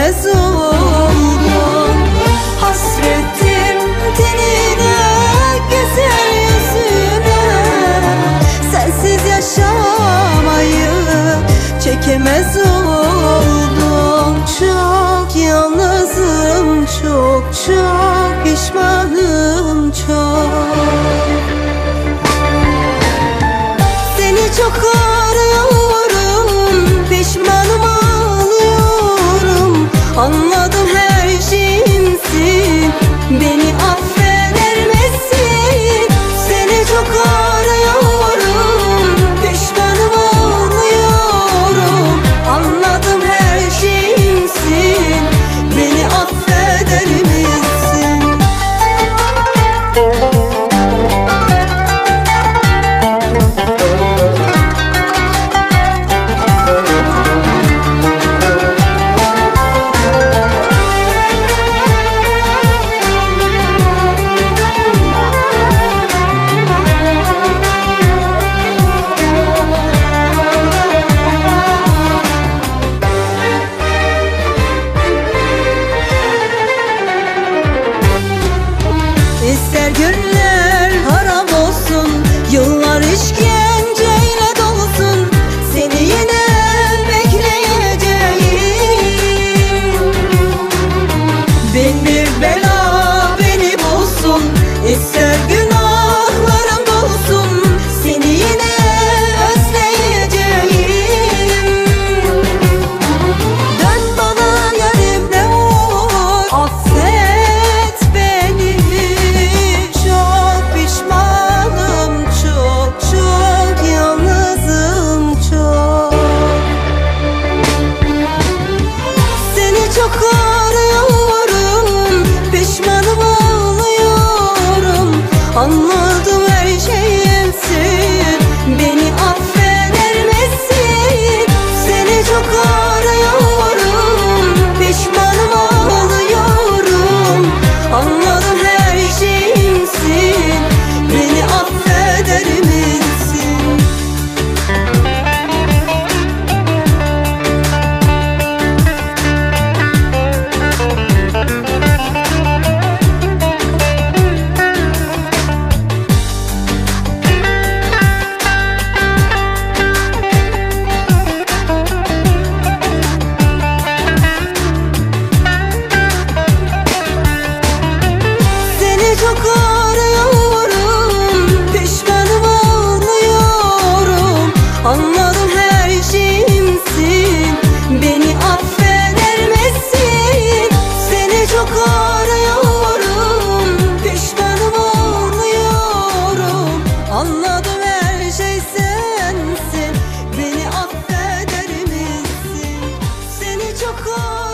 görmez oldum Hasrettim tenine güzel yüzüne. Sensiz yaşamayı çekemez oldum Çok yalnızım çok çok pişmanım çok. Seni çok Oh.